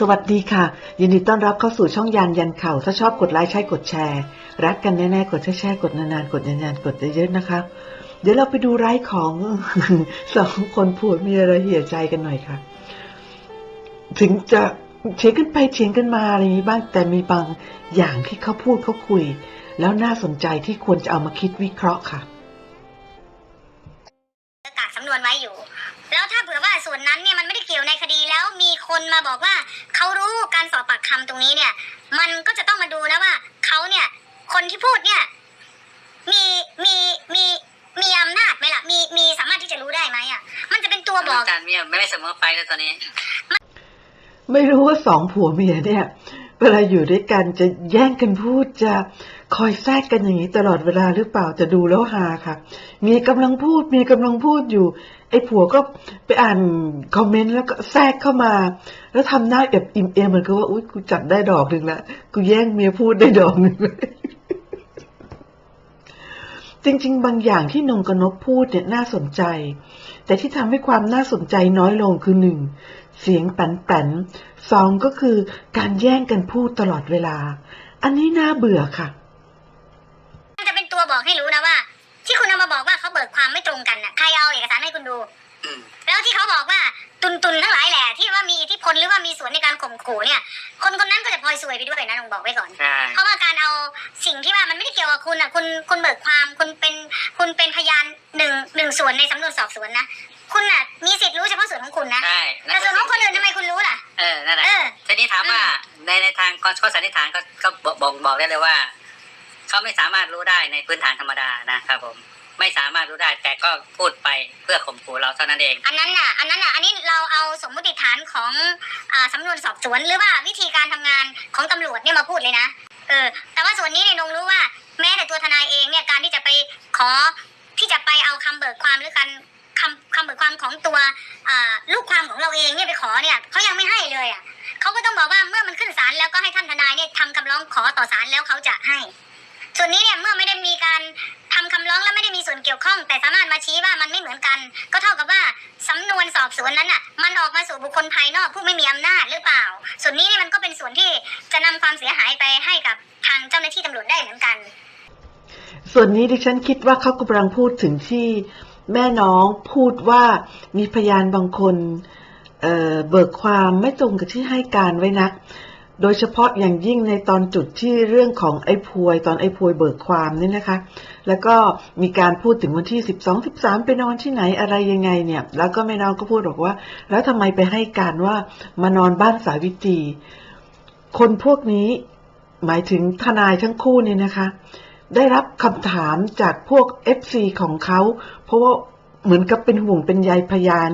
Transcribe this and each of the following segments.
สวัสดีค่ะ ยินดีต้อนรับเข้าสู่ช่องยานยันเข่า ถ้าชอบกดไลค์ใช่กดแชร์ รักกันแน่ๆ กดแชร์ๆกดนานๆ กดนานๆ กดเยอะๆนะคะ เดี๋ยวเราไปดูไลฟ์ของสองคนพูดมียอะไรเหี่ยใจกันหน่อยค่ะ ถึงจะเถียงกันไปเถียงกันมาอะไรนี้บ้าง แต่มีบางอย่างที่เขาพูดเขาคุย แล้วน่าสนใจที่ควรจะเอามาคิดวิเคราะห์ค่ะกากสำนวนไว้อยู่ แล้วถ้าเผื่อว่าส่วนนั้นเนี่ยมันไม่ได้เกี่ยวในคดีแล้วมีคนมาบอกว่า เขารู้การสอบปากคำตรงนี้เนี่ย มันก็จะต้องมาดูนะว่าเขาเนี่ย คนที่พูดเนี่ย มีมีมีมีอำนาจไหมล่ะ มีมีสามารถที่จะรู้ได้ไหมอะ มันจะเป็นตัวบอกอาจารย์เมียไม่ไม่เสมอไปแล้วตอนนี้ ไม่รู้ว่าสองผัวเมียเนี่ยเวลาอยู่ด้วยกันจะแย่งกันพูดจะคอยแทรกกันอย่างนี้ตลอดเวลาหรือเปล่าจะดูแล้วฮาค่ะ มีกำลังพูดมีกำลังพูดอยู่ ไอ้ผัวก็ไปอ่านคอมเมนต์แล้วก็แทรกเข้ามา แล้วทำหน้าแบบอิ่มเอมเหมือนกับว่าอุ้ยกูจับได้ดอกหนึ่งล้วกูแย่งเมียพูดได้ดอกหนึ่งเลยจริง ๆ บางอย่างที่นงกนกพูดเนี่ยน่าสนใจ แต่ที่ทำให้ความน่าสนใจน้อยลงคือหนึ่งเสียงแป้นๆสองก็คือการแย่งกันพูดตลอดเวลา อันนี้น่าเบื่อค่ะมันจะเป็นตัวบอกให้รู้นะว่า ที่คุณเอามาบอกว่าเขาเบิกความไม่ตรงกันน่ะใครเอาเอกสารให้คุณดูอืมแล้วที่เขาบอกว่าตุนตุนๆทั้งหลายแหละที่ว่ามีอิทธิพลหรือว่ามีส่วนในการข่มขู่เนี่ย คนคนนั้นก็จะพลอยซวยไปด้วยนะลองบอกไว้ก่อนใช่เพราะว่าการเอาสิ่งที่ว่ามันไม่ได้เกี่ยวกับคุณอะคุณคุณเบิกความคุณเป็นคุณเป็นพยานหนึ่งหนึ่งส่วนในสำนวนสอบสวนนะคุณอะมีสิทธิ์รู้เฉพาะส่วนของคุณนะใช่แต่ส่วนของคนอื่นทำไมคุณรู้ล่ะเออนั่นแหละเออทีนี้ถามว่าในในทางข้อข้อสันนิษฐานก็ก็บอกบอกบอกได้เลยว่า เขาไม่สามารถรู้ได้ในพื้นฐานธรรมดานะครับผม ไม่สามารถรู้ได้แต่ก็พูดไปเพื่อข่มขู่เราเท่านั้นเอง อันนั้นน่ะ อันนั้นน่ะ อันนี้เราเอาสมมติฐานของอ่าสำนวนสอบสวนหรือว่าวิธีการทำงานของตำรวจเนี่ยมาพูดเลยนะ เออ แต่ว่าส่วนนี้เนี่ยนงรู้ว่า แม้แต่ตัวทนายเองเนี่ยการที่จะไปขอที่จะไปเอาคำเบิกความหรือการคำคำเบิกความของตัวอ่าลูกความของเราเองเนี่ยไปขอเนี่ยเขายังไม่ให้เลยอะเขาก็ต้องบอกว่าเมื่อมันขึ้นศาลแล้วก็ให้ท่านทนายเนี่ยทำคำร้องขอต่อศาลแล้วเขาจะให้ ส่วนนี้เนี่ยเมื่อไม่ได้มีการทำคำร้องและไม่ได้มีส่วนเกี่ยวข้อง แต่สามารถมาชี้ว่ามันไม่เหมือนกัน ก็เท่ากับว่าสำนวนสอบสวนนั้นอะมันออกมาสู่บุคคลภายนอกผู้ไม่มีอำนาจหรือเปล่า ส่วนนี้เนี่ยมันก็เป็นส่วนที่จะนำความเสียหายไปให้กับทางเจ้าหน้าที่ตำรวจได้เหมือนกัน ส่วนนี้ดิฉันคิดว่าเขากำลังพูดถึงที่แม่น้องพูดว่ามีพยานบางคนเเบิกความไม่ตรงกับที่ให้การไว้นัก โดยเฉพาะอย่างยิ่งในตอนจุดที่เรื่องของไอ้พวย ตอนไอ้พวยเบิกความนี่นะคะ แล้วก็มีการพูดถึงวันที่ 12 13 ไปนอนที่ไหนอะไรยังไงเนี่ย แล้วก็แม่น้องก็พูดบอกว่า แล้วทำไมไปให้การว่ามานอนบ้านสาวิตรีคนพวกนี้หมายถึงทนายทั้งคู่เนี่ยนะคะ ได้รับคำถามจากพวก FC ของเขา เพราะว่า เหมือนกับเป็นห่วงเป็นใยพยาน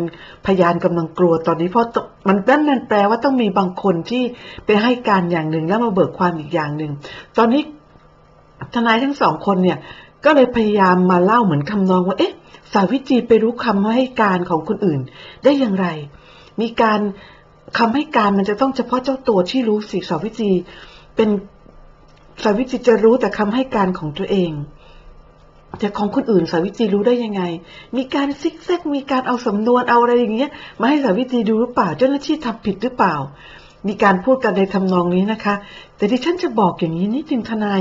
พยานกำลังกลัวตอนนี้เพราะมันนั่นนั่นแปลว่าต้องมีบางคนที่ไปให้การอย่างหนึ่งแล้วมาเบิกความอีกอย่างหนึ่ง ตอนนี้ทนายทั้งสองคนเนี่ย ก็เลยพยายามมาเล่าเหมือนคำนองว่า เอ๊ะ สาวิตรีไปรู้คำให้การของคนอื่น ได้อย่างไร มีการคำให้การมันจะต้องเฉพาะเจ้าตัวที่รู้สิสาวิตรีเป็นสาวิตรีจะรู้แต่คำให้การของตัวเอง แต่ของคนอื่นสาวิตรีรู้ได้ยังไง มีการซิกแซก มีการเอาสำนวนเอาอะไรอย่างเงี้ย มาให้สาวิตรีดูหรือเปล่า เจ้าหน้าที่ทำผิดหรือเปล่า มีการพูดกันในทำนองนี้นะคะ แต่ที่ฉันจะบอกอย่างนี้นิดนึงทนาย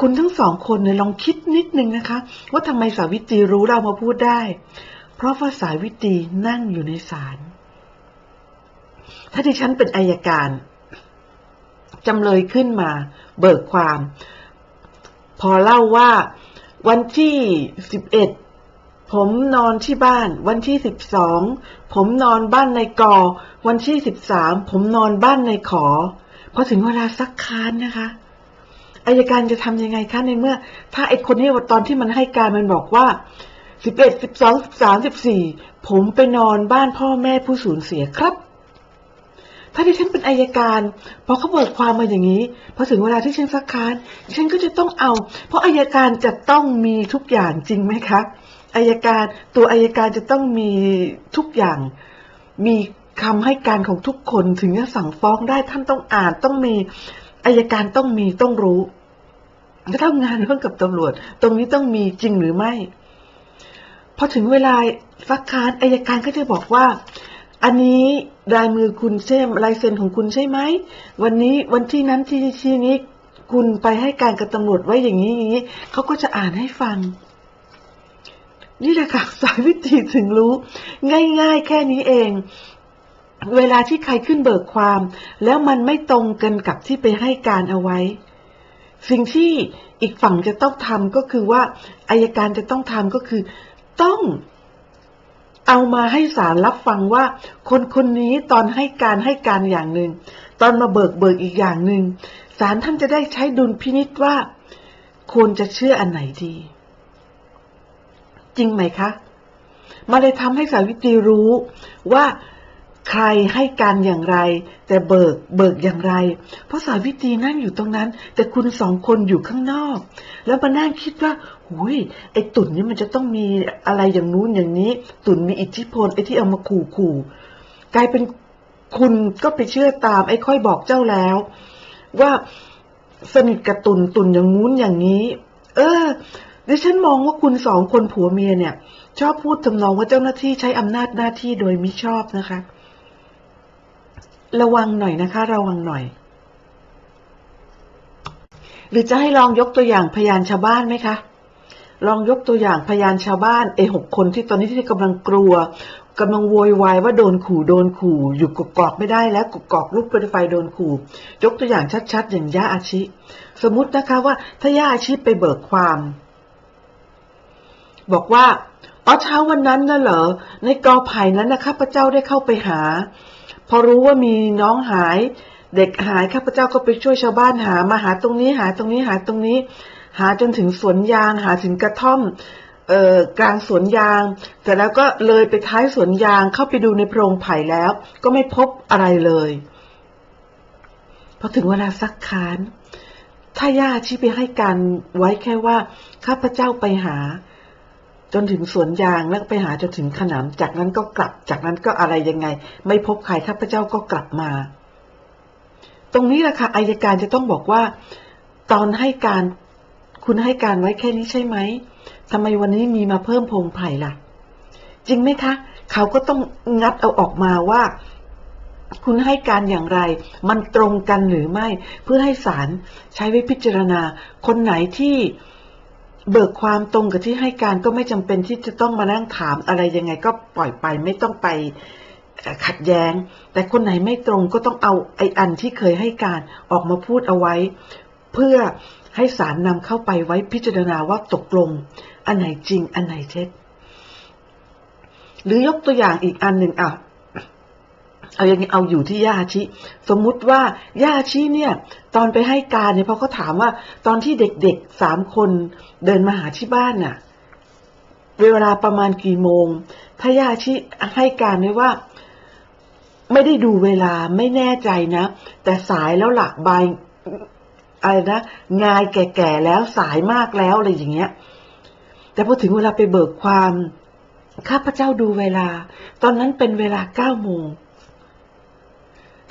คุณทั้งสองคนเนี่ยลองคิดนิดนึงนะคะ ว่าทำไมสาวิตรีรู้เรามาพูดได้ เพราะว่าสาวิตรีนั่งอยู่ในศาล ถ้าดิฉันเป็นอายการจำเลยขึ้นมา เบิกความ พอเล่าว่า วันที่สิบเอ็ดผมนอนที่บ้าน วันที่สิบสองผมนอนบ้านในกอ วันที่สิบสามผมนอนบ้านในขอพอถึงเวลาซักค้านนะคะอายการจะทำยังไงคะในเมื่อ ถ้าไอ้คนนี้ตอนที่มันให้การมันบอกว่าสิบเอ็ดสิบสองสิบสามสิบสี่ผมไปนอนบ้านพ่อแม่ผู้สูญเสียครับ ถ้าที่ฉันเป็นอายการพอเขาเบิกความมาอย่างนี้พอถึงเวลาที่ฉันซักค้านฉันก็จะต้องเอา เพราะอายการจะต้องมีทุกอย่างจริงไหมคะอายการตัวอายการจะต้องมีทุกอย่าง มีคำให้การของทุกคนถึงจะสั่งฟ้องได้ท่านต้องอ่านต้องมีอายการต้องมีต้องรู้จะทำงานร่วมกับตำรวจ ตรงนี้ต้องมีจริงหรือไม่พอถึงเวลาซักค้านอายการก็จะบอกว่า อันนี้ลายมือคุณใช่ลายเซ็นของคุณใช่ไหม วันนี้วันที่นั้นที่ที่นี้คุณไปให้การกับตำรวจไว้อย่างนี้อย่างนี้เขาก็จะอ่านให้ฟัง นี่แหละค่ะสายวิธีถึงรู้ ง่าย ๆ แค่นี้เอง เวลาที่ใครขึ้นเบิกความ แล้วมันไม่ตรงกันกับที่ไปให้การเอาไว้ สิ่งที่อีกฝั่งจะต้องทำก็คือว่าอายการจะต้องทำก็คือ ต้อง เอามาให้ศาลรับฟังว่า คนคนนี้ตอนให้การให้การอย่างหนึ่ง ตอนมาเบิกเบิกอีกอย่างหนึ่งศาลท่านจะได้ใช้ดุลพินิษว่า ควรจะเชื่ออันไหนดี จริงไหมคะมาเลยทำให้สาวิตรีรู้ว่า ใครให้การอย่างไร แต่เบิกเบิกอย่างไร เพราะสาวิตรีนั่งอยู่ตรงนั้น แต่คุณสองคนอยู่ข้างนอก แล้วมานั่งคิดว่าหุยไอ้ตุ่นนี่มันจะต้องมีอะไรอย่างนู้นอย่างนี้ ตุ่นมีอิทธิพลไอ้ที่เอามาขู่ขู่กลายเป็นคุณก็ไปเชื่อตาม ไอ้ค่อยบอกเจ้าแล้ว ว่าสนิทกับตุนตุนอย่างงู้นอย่างนี้ เออดิฉันมองว่าคุณสองคนผัวเมียเนี่ย ชอบพูดทำนองว่าเจ้าหน้าที่ใช้อำนาจหน้าที่โดยมิชอบนะคะ ระวังหน่อยนะคะ ระวังหน่อย หรือจะให้ลองยกตัวอย่างพยานชาวบ้านไหมคะ ลองยกตัวอย่างพยานชาวบ้านไอ้หกคนที่ตอนนี้ที่กำลังกลัวกำลังโวยวายว่าโดนขู่โดนขู่ อยู่กกอกไม่ได้แล้วกกอกลุกเป็นไฟโดนขู่ยกตัวอย่างชัดๆ อย่างย่าอาชิ สมมตินะคะว่าถ้าย่าอาชิไปเบิกความ บอกว่าอ๋อเช้าวันนั้นน่ะเหรอในกอไผ่นั้นนะข้าพเจ้าได้เข้าไปหา อรู้ว่ามีน้องหาย เด็กหายข้าพเจ้าก็ไปช่วยชาวบ้านหามาหาตรงนี้หาตรงนี้หาตรงนี้ หาจนถึงสวนยางหาถึงกระท่อมเอ่อกลางสวนยางแต่แล้วก็เลยไปท้ายสวนยางเข้าไปดูในโพรงไผ่แล้ว ก็ไม่พบอะไรเลยพอถึงเวลาซักค้านถ้าญาติที่ไปให้การไว้แค่ว่าข้าพเจ้าไปหา จนถึงสวนยางแล้วก็ไปหาจนถึงขนามจากนั้นก็กลับ จากนั้นก็อะไรยังไง ไม่พบใครข้าพเจ้าก็กลับมา ตรงนี้แหละค่ะอายการจะต้องบอกว่า ตอนให้การคุณให้การไว้แค่นี้ใช่ไหมทำไมวันนี้มีมาเพิ่มพงไผ่ล่ะ จริงไหมคะ เขาก็ต้องงัดเอาออกมาว่า คุณให้การอย่างไร มันตรงกันหรือไม่ เพื่อให้ศาลใช้ไว้พิจารณา คนไหนที่ เบิกความตรงกับที่ให้การก็ไม่จำเป็นที่จะต้องมานั่งถามอะไรยังไงก็ปล่อยไปไม่ต้องไปขัดแย้ง แต่คนไหนไม่ตรงก็ต้องเอาไอ้อันที่เคยให้การออกมาพูดเอาไว้ เพื่อให้ศาลนำเข้าไปไว้พิจารณาว่าตกลง อันไหนจริงอันไหนเท็จ หรือยกตัวอย่างอีกอันหนึ่งอะ เอาอย่างนี้เอาอยู่ที่ย่าชิ สมมุติว่าย่าชิเนี่ย ตอนไปให้การเนี่ยพอเขาถามว่า ตอนที่เด็กๆสามคนเดินมาหาที่บ้านน่ะ เวลาประมาณกี่โมง ถ้าย่าชิให้การไว้ว่า ไม่ได้ดูเวลาไม่แน่ใจนะ แต่สายแล้วหล่ะบายอะไรนะงายแก่ๆแล้วสายมากแล้วอะไรอย่างเงี้ย แต่พอถึงเวลาไปเบิกความ ข้าพเจ้าดูเวลา ตอนนั้นเป็นเวลาเก้าโมง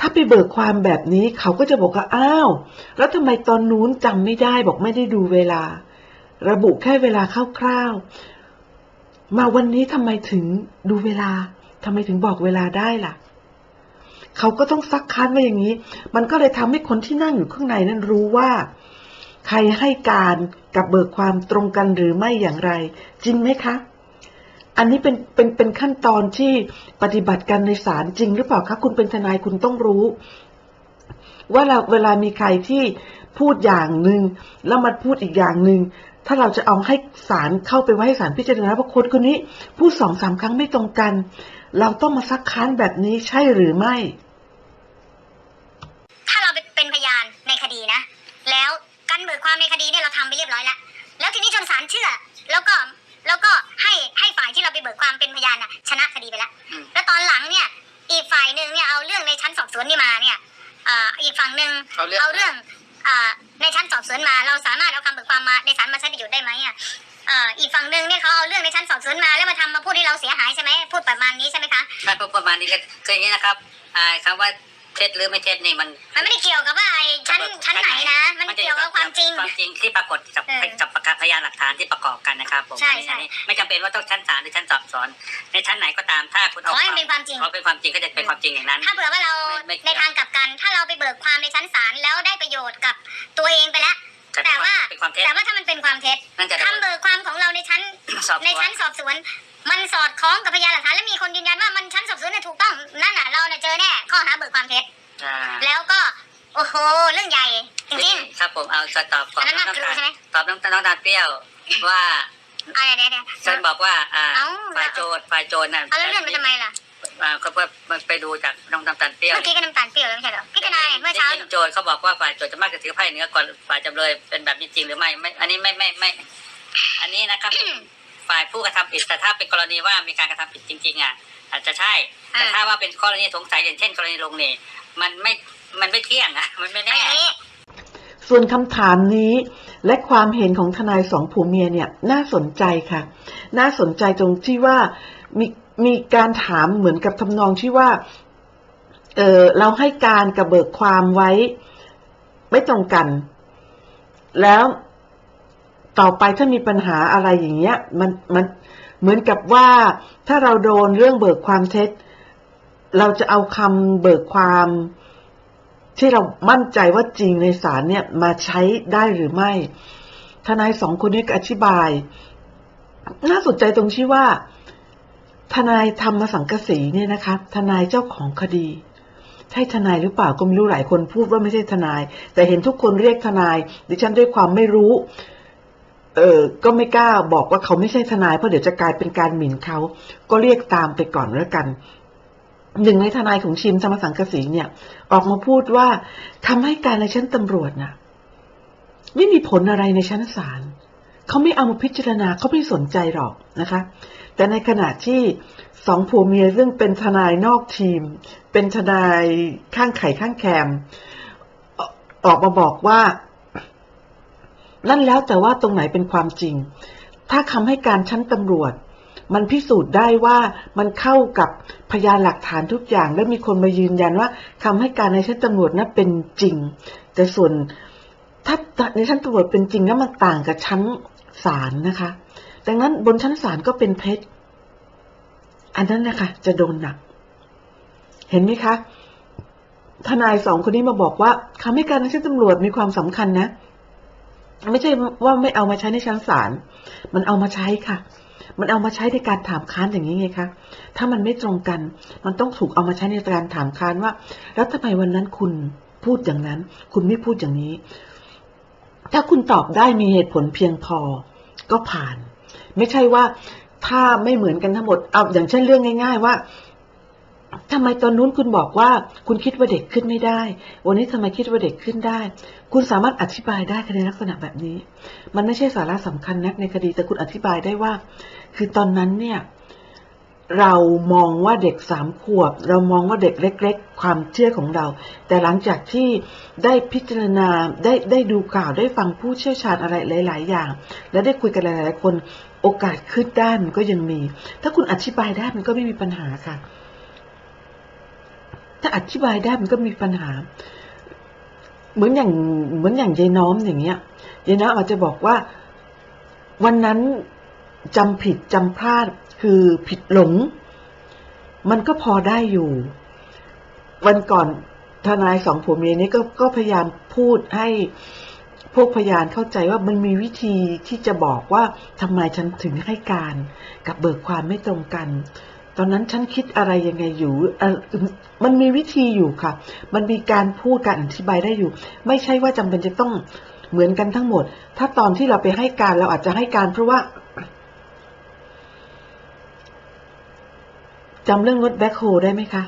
ถ้าไปเบิกความแบบนี้เขาก็จะบอกว่าอ้าว แล้วทำไมตอนนู้นจำไม่ได้บอกไม่ได้ดูเวลา ระบุแค่เวลาคร่าวๆ มาวันนี้ทำไมถึงดูเวลาทำไมถึงบอกเวลาได้ล่ะ เขาก็ต้องซักค้านมาอย่างนี้ มันก็เลยทำให้คนที่นั่งอยู่ข้างในนั้นรู้ว่า ใครให้การกับเบิกความตรงกันหรือไม่อย่างไร จริงไหมคะ อันนี้เป็นเป็นเป็นขั้นตอนที่ปฏิบัติกันในศาลจริง หรือเปล่าคะคุณเป็นทนายคุณต้องรู้ ว่าเราเวลามีใครที่พูดอย่างหนึ่งแล้วมาพูดอีกอย่างหนึ่งถ้าเราจะเอาให้ศาลเข้าไปไว้ให้ศาลพิจารณาว่าคนคนนี้พูดสองสามครั้งไม่ตรงกัน เราต้องมาซักค้านแบบนี้ใช่หรือไม่ ถ้าเราเป็นพยานในคดีนะ แล้วการเบิกความในคดีเนี่ยเราทำไปเรียบร้อยแล้ว แล้วทีนี้จนศาลเชื่อ แล้วก็ แล้วก็ให้ให้ฝ่ายที่เราไปเบิกความเป็นพยานน่ะ ชนะคดีไปแล้ว อืม แล้วตอนหลังเนี่ย อีกฝ่ายหนึ่งเนี่ยเอาเรื่องในชั้นสอบสวนนี่มาเนี่ยอ่าอีกฝั่งหนึ่งเขาเรื่อง เอาเรื่องอ่าในชั้นสอบสวนมา เราสามารถเอาคำเบิกความมาในศาลมาใช้ประโยชน์ได้ไหมอะอ่าอีกฝั่งหนึ่งเนี่ยเขาเอาเรื่องในชั้นสอบสวนมาแล้วมาทำมาพูดให้เราเสียหายใช่ไหมพูดประมาณนี้ใช่ไหมคะใช่ประมาณนี้ก็คืออย่างนี้นะครับอ่าคำว่าเท็จหรือไม่เท็จนี่มัน มันไม่ได้เกี่ยวกับว่าไอ้ชั้นชั้นไหนนะ มันเกี่ยวกับความจริง ความจริงที่ปรากฏกับเออกับประกาศพยานหลักฐานที่ประกอบกันนะครับผมใช่ใช่อันนี้ไม่จำเป็นว่าต้องชั้นศาลหรือชั้นสอบสวนในชั้นไหนก็ตามถ้าคุณขเอาอให้มันเป็นความจริงขอเป็นความจริงก็จะเป็นความจริงอย่างนั้น ถ้าเผื่อว่าเราไม่ไม่เกี่ในยวทางกลับกัน ถ้าเราไปเบิกความในชั้นศาลแล้วได้ประโยชน์กับตัวเองไปแล้วแต่ว่าเป็นความเท็จแต่ว่าถ้ามันเป็นความเท็จนั่นจะโดนคำเบิกความของเราในชั้นสอบสในวนชั้นสอบสวน มันสอดคล้องกับพยานหลักฐานและมีคนยืนยันว่ามันชั้นสอบสวนเนี่ยถูกต้องนั่นน่ะเราเนี่ยเจอแน่ข้อหาเบิกความเท็จอ่าแล้วก็ โอ้โหเรื่องใหญ่จริง ครับผมเอาจะตอบก่อนอันนั้นน้องน่าตาลใช่ไหม ตอบน้องน้องตาลเปรี้ยวว่าๆอะไรเดี๋ยวเดี๋ยว ฉันบอกว่าอ่าเอ้า ฝ่ายโจรฝ่ายโจรน่ะเอาแล้วเลื่อนไปทำไมล่ะอ่าก็เพื่อมันไปดูจากน้องน้ำตาลเปรี้ยวเมื่อกี้ก็น้ำตาลเปรี้ยวแล้วไม่ใช่เหรอพี่ทนายเมื่อเช้า ได้ยินโจรเขาบอกว่าฝ่ายโจรจะมากจะถือไพ่เหนือกว่าฝ่ายจำเลยเป็นแบบนี้จริงหรือไม่ไม่ อันนี้ไม่ไม่ไม่ อันนี้นะครับ ฝ่ายผู้กระทำผิดแต่ถ้าเป็นกรณีว่ามีการกระทำผิดจริงๆอะอาจจะใช่ แต่อ่าถ้าว่าเป็นกรณีสงสัยอย่างเช่น กรณีลงนี่มันไม่มันไม่เที่ยงอะ มันไม่อัแน่นนี้ส่วนคำถามนี้และความเห็นของทนายสองผัวเมียเนี่ยน่าสนใจค่ะ น่าสนใจตรงที่ว่ามีมีการถามเหมือนกับทำนองที่ว่าเออเราให้การกับเบิกความไว้ ไม่ตรงกัน แล้ว ต่อไปถ้ามีปัญหาอะไรอย่างเงี้ยมันมันเหมือนกับว่าถ้าเราโดนเรื่องเบิกความเท็จ เราจะเอาคำเบิกความที่เรามั่นใจว่าจริงในศาลเนี่ยมาใช้ได้หรือไม่ ทนายสองคนนี้อธิบาย น่าสนใจตรงที่ว่า ทนายธรรมสังกสีเนี่ยนะคะ ทนายเจ้าของคดี ใช่ทนายหรือเปล่าก็ไม่รู้หลายคนพูดว่าไม่ใช่ทนาย แต่เห็นทุกคนเรียกทนาย ดิฉันด้วยความไม่รู้ เออก็ไม่กล้าบอกว่าเขาไม่ใช่ทนายเพราะเดี๋ยวจะกลายเป็นการหมิ่นเขา ก็เรียกตามไปก่อนแล้วกัน หนึ่งในทนายของชิมธรรมสังกสีเนี่ย ออกมาพูดว่าคำให้การในชั้นตำรวจน่ะ ไม่มีผลอะไรในชั้นศาลเขาไม่เอามาพิจารณาเขาไม่สนใจหรอกนะคะ แต่ในขณะที่สองผัวเมียซึ่งเป็นทนายนอกทีม เป็นทนายข้างไข่ข้างแคมออกมาบอกว่า นั่นแล้วแต่ว่าตรงไหนเป็นความจริง ถ้าคำให้การชั้นตำรวจ มันพิสูจน์ได้ว่ามันเข้ากับพยานหลักฐานทุกอย่าง และมีคนมายืนยันว่าคำให้การในชั้นตำรวจนั้นเป็นจริง แต่ส่วนถ้าในชั้นตำรวจเป็นจริงแล้วมันต่างกับชั้นศาลนะคะ ดังนั้นบนชั้นศาลก็เป็นเท็จอันนั้นนะคะจะโดนหนัก เห็นไหมคะทนายสองคนนี้มาบอกว่าคำให้การในชั้นตำรวจมีความสำคัญนะ ไม่ใช่ว่าไม่เอามาใช้ในชั้นศาล มันเอามาใช้ค่ะ มันเอามาใช้ในการถามค้านอย่างนี้ไงคะ ถ้ามันไม่ตรงกัน มันต้องถูกเอามาใช้ในการถามค้านว่า แล้วทำไมวันนั้นคุณพูดอย่างนั้น คุณไม่พูดอย่างนี้ ถ้าคุณตอบได้มีเหตุผลเพียงพอ ก็ผ่าน ไม่ใช่ว่าถ้าไม่เหมือนกันทั้งหมด เอาอย่างเช่นเรื่องง่าย ๆ ว่า ทำไมตอนนู้นคุณบอกว่า คุณคิดว่าเด็กขึ้นไม่ได้ วันนี้ทำไมคิดว่าเด็กขึ้นได้ คุณสามารถอธิบายได้ในลักษณะแบบนี้ มันไม่ใช่สาระสำคัญนักในคดีแต่คุณอธิบายได้ว่า คือตอนนั้นเนี่ย เรามองว่าเด็กสามขวบ เรามองว่าเด็กเล็ก ๆ ความเชื่อของเรา แต่หลังจากที่ได้พิจารณาได้ได้ดูข่าวได้ฟังผู้เชี่ยวชาญอะไรหลาย ๆ อย่าง และได้คุยกันหลาย ๆ คน โอกาสขึ้นได้มันก็ยังมี ถ้าคุณอธิบายได้มันก็ไม่มีปัญหาค่ะ ถ้าอธิบายได้มันก็มีปัญหา เหมือนอย่างเหมือนอย่างยายน้อมอย่างเงี้ยยายน้อมอาจจะบอกว่า วันนั้นจำผิดจำพลาดคือผิดหลง มันก็พอได้อยู่ วันก่อนทนายสองผัวเมียนี้ก็ก็พยายามพูดให้พวกพยานเข้าใจว่ามันมีวิธีที่จะบอกว่าทำไมฉันถึงให้การกับเบิกความไม่ตรงกัน ตอนนั้นฉันคิดอะไรยังไงอยู่ มันมีวิธีอยู่ค่ะ มันมีการพูดการอธิบายได้อยู่ ไม่ใช่ว่าจำเป็นจะต้องเหมือนกันทั้งหมด ถ้าตอนที่เราไปให้การเราอาจจะให้การเพราะว่าจำเรื่องรถแบ็คโฮได้ไหมคะ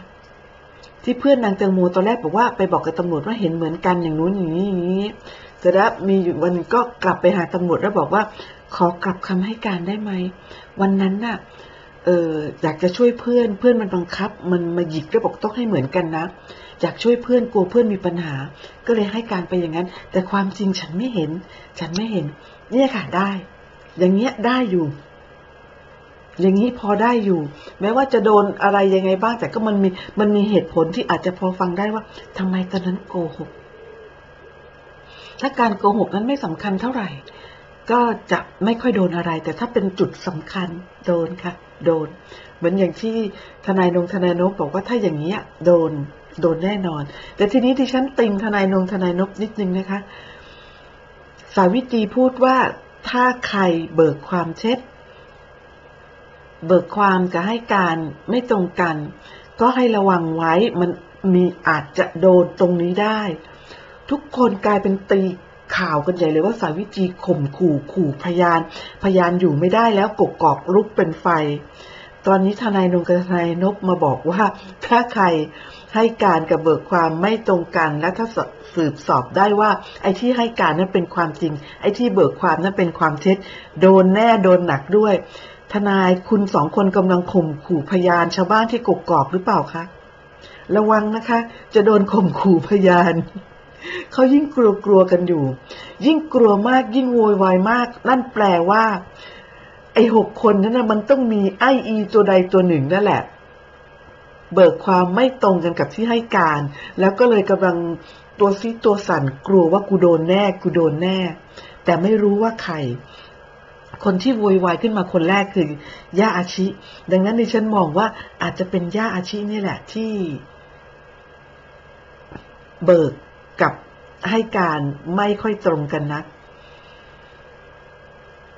ที่เพื่อนนางแตงโมตอนแรกบอกว่าไปบอกกับตำรวจว่าเห็นเหมือนกันอย่างนู้นอย่างนี้อย่างนี้เสร็จแล้วมีอยู่วันก็กลับไปหาตำรวจแล้วบอกว่า ขอกลับคำให้การได้ไหมวันนั้นน่ะ เอออยากจะช่วยเพื่อนเพื่อนมันบังคับ มันมาหยิกแล้วบอกต้องให้เหมือนกันนะอยากช่วยเพื่อนกลัวเพื่อนมีปัญหา ก็เลยให้การไปอย่างนั้น แต่ความจริงฉันไม่เห็น ฉันไม่เห็น เนี่ยค่ะได้ อย่างเงี้ยได้อยู่ อย่างนี้พอได้อยู่ แม้ว่าจะโดนอะไรยังไงบ้าง แต่ก็มันมีมันมีเหตุผลที่อาจจะพอฟังได้ว่าทำไมตอนนั้นโกหกถ้าการโกหกนั้นไม่สำคัญเท่าไหร่ ก็จะไม่ค่อยโดนอะไร แต่ถ้าเป็นจุดสำคัญโดนค่ะ โดน เหมือนอย่างที่ทนายนงทนายนพบอกว่าถ้าอย่างนี้ยโดนโดนแน่นอน แต่ทีนี้ที่ฉันติงทนายนงทนายนพนิดนึงนะคะ สาวิตรีพูดว่าถ้าใครเบิกความเท็จเบิกความกับให้การไม่ตรงกัน ก็ให้ระวังไว้มันมีอาจจะโดนตรงนี้ได้ ทุกคนกลายเป็นตี ข่าวกันใหญ่เลยว่าสาวิตรีข่มขู่ขู่พยาน พยานอยู่ไม่ได้แล้วกกกอกลุกเป็นไฟ ตอนนี้ทนายนงกับทนายนบมาบอกว่า ถ้าใครให้การกับเบิกความไม่ตรงกันและถ้าสืบสอบได้ว่า ไอ้ที่ให้การนั้นเป็นความจริง ไอ้ที่เบิกความนั้นเป็นความเท็จ โดนแน่โดนหนักด้วย ทนายคุณสองคนกำลังข่มขู่พยานชาวบ้านที่กกอกหรือเปล่าคะ ระวังนะคะ จะโดนข่มขู่พยาน เขายิ่งกลัวกลัวๆกันอยู่ ยิ่งกลัวมากยิ่งโวยวายมาก นั่นแปลว่า ไอ้หกคนนั้นนะมันต้องมีไออีตัวใดตัวหนึ่งนั่นแหละ เบิกความไม่ตรงกันกับที่ให้การ แล้วก็เลยกำลังตัวซีตัวสั่นกลัวว่ากูโดนแน่กูโดนแน่ แต่ไม่รู้ว่าใคร คนที่โวยวายขึ้นมาคนแรกคือย่าอาชิ ดังนั้นดิฉันมองว่าอาจจะเป็นย่าอาชินี่แหละที่ เบิก กับให้การไม่ค่อยตรงกันนัก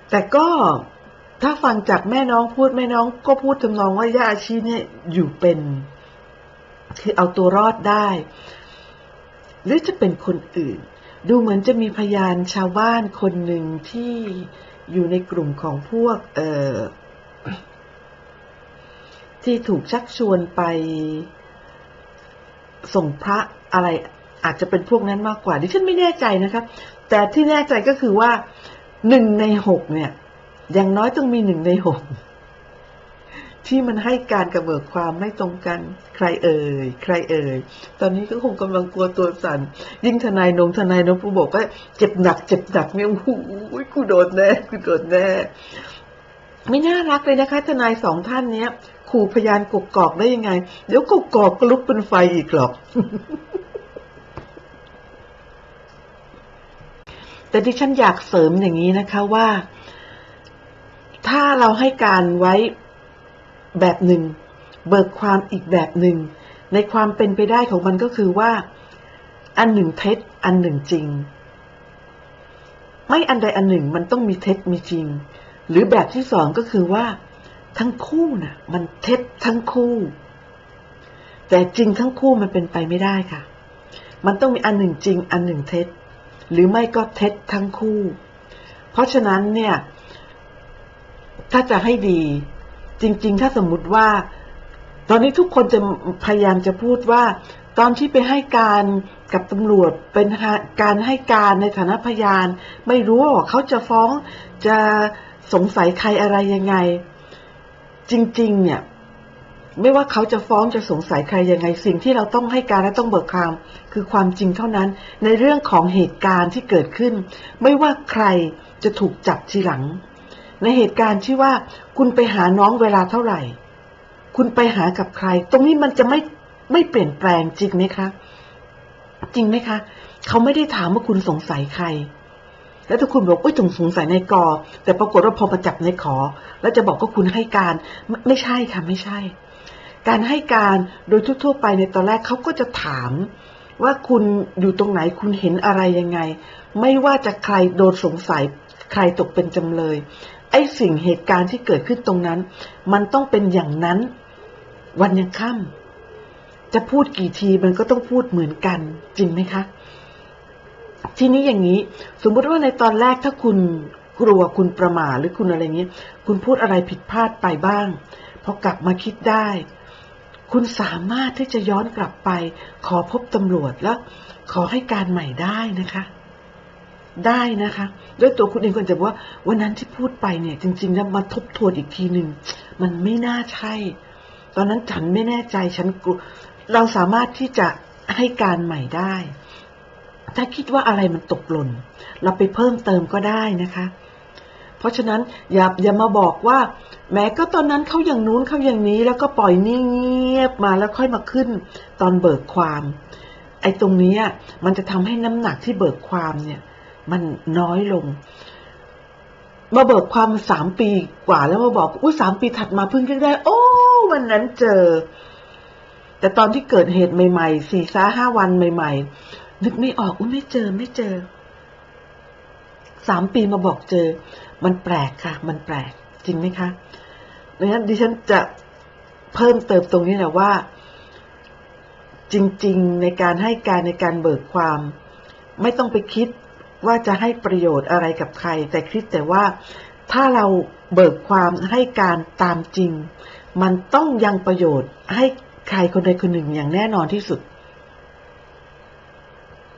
แต่ก็ถ้าฟังจากแม่น้องพูดแม่น้องก็พูดทำนองว่าย่าอาชีเนี่ยอยู่เป็น คือเอาตัวรอดได้ หรือจะเป็นคนอื่น ดูเหมือนจะมีพยานชาวบ้านคนหนึ่งที่อยู่ในกลุ่มของพวกเอ่อที่ถูกชักชวนไปส่งพระอะไร อาจจะเป็นพวกนั้นมากกว่าดิฉันไม่แน่ใจนะครับ แต่ที่แน่ใจก็คือว่าหนึ่งในหกเนี่ย อย่างน้อยต้องมีหนึ่งในหกที่มันให้การกระเบิกความไม่ตรงกันใครเอ่ยใครเอ่ยตอนนี้ก็คงกำลังกลัวตัวสั่นยิ่งทนายนงทนายนงผู้บอกว่าเจ็บหนัก เจ็บหนักเนี่ยโอ้โหกูโดนแน่กูโดนแน่ไม่น่ารักเลยนะคะ ทนายสองท่านเนี้ยขู่พยานกกอกได้ยังไง เดี๋ยวกกอกก็ลุกเป็นไฟอีกหรอก แต่ที่ฉันอยากเสริมอย่างนี้นะคะว่า ถ้าเราให้การไว้แบบหนึ่ง เบิกความอีกแบบหนึ่ง ในความเป็นไปได้ของมันก็คือว่า อันหนึ่งเท็จอันหนึ่งจริง ไม่อันใดอันหนึ่งมันต้องมีเท็จมีจริง หรือแบบที่สองก็คือว่า ทั้งคู่น่ะ มันเท็จทั้งคู่ แต่จริงทั้งคู่มันเป็นไปไม่ได้ค่ะ มันต้องมีอันหนึ่งจริง อันหนึ่งเท็จ หรือไม่ก็เท็จทั้งคู่ เพราะฉะนั้นเนี่ย ถ้าจะให้ดี จริง ๆ ถ้าสมมุติว่า ตอนนี้ทุกคนจะพยายามจะพูดว่า ตอนที่ไปให้การกับตำรวจเป็นการให้การในฐานะพยาน ไม่รู้ว่าเขาจะฟ้องจะสงสัยใครอะไรยังไง จริง ๆ เนี่ย ไม่ว่าเขาจะฟ้องจะสงสัยใครยังไงสิ่งที่เราต้องให้การและต้องเบิกความ คือความจริงเท่านั้น ในเรื่องของเหตุการณ์ที่เกิดขึ้น ไม่ว่าใครจะถูกจับทีหลัง ในเหตุการณ์ที่ว่าคุณไปหาน้องเวลาเท่าไหร่ คุณไปหากับใคร ตรงนี้มันจะไม่ไม่เปลี่ยนแปลงจริงไหมคะ จริงไหมคะ เขาไม่ได้ถามว่าคุณสงสัยใคร แล้วถ้าคุณบอกว่าจงสงสัยในกอ แต่ปรากฏว่าพอมาจับในขอ แล้วจะบอกว่าคุณให้การไม่ไม่ใช่ค่ะไม่ใช่ การให้การโดยทั่วๆไปในตอนแรกเขาก็จะถาม ว่าคุณอยู่ตรงไหนคุณเห็นอะไรยังไง ไม่ว่าจะใครโดนสงสัยใครตกเป็นจำเลยไอ้สิ่งเหตุการณ์ที่เกิดขึ้นตรงนั้น มันต้องเป็นอย่างนั้น วันยังค่ำจะพูดกี่ทีมันก็ต้องพูดเหมือนกัน จริงไหมคะ ทีนี้อย่างนี้ สมมุติว่าในตอนแรกถ้าคุณกลัวคุณประมาหรือคุณอะไรเงี้ยคุณพูดอะไรผิดพลาดไปบ้างพอกลับมาคิดได้ คุณสามารถที่จะย้อนกลับไป ขอพบตำรวจแล้วขอให้การใหม่ได้นะคะ ได้นะคะ ด้วยตัวคุณเองคุณจะบอกว่า วันนั้นที่พูดไปเนี่ย จริงๆแล้วมาทบทวนอีกทีหนึ่งมันไม่น่าใช่ ตอนนั้นฉันไม่แน่ใจฉันกลัวเราสามารถที่จะให้การใหม่ได้ ถ้าคิดว่าอะไรมันตกหล่นเราไปเพิ่มเติมก็ได้นะคะ ราะราะฉะนั้นอย่าอย่ามาบอกว่า แม้ก็ตอนนั้นเขาอย่างนู้นเขาอย่างนี้ แล้วก็ปล่อยนิ่งเงียบมาแล้วค่อยมาขึ้น ตอนเบิกความ ไอ้ตรงนี้มันจะทำให้น้ำหนักที่เบิกความเนี่ย มันน้อยลงมาเบิกความสามปีกว่าแล้วมาบอกอุ้ยสามปีถัดมาเพิ่งจะได้ โอ้วันนั้นเจอ แต่ตอนที่เกิดเหตุใหม่ๆสี่ซ้าห้าวันใหม่ ๆ นึกไม่ออกอุ้ยไม่เจอไม่เจอ สามปีมาบอกเจอ มันแปลกค่ะ มันแปลก จริงไหมคะดังนั้นดิฉันจะเพิ่มเติมตรงนี้แหละว่า จริงๆ ในการให้การในการเบิกความ ไม่ต้องไปคิดว่าจะให้ประโยชน์อะไรกับใคร แต่คิดแต่ว่าถ้าเราเบิกความให้การตามจริง มันต้องยังประโยชน์ให้ใครคนใดคนหนึ่งอย่างแน่นอนที่สุด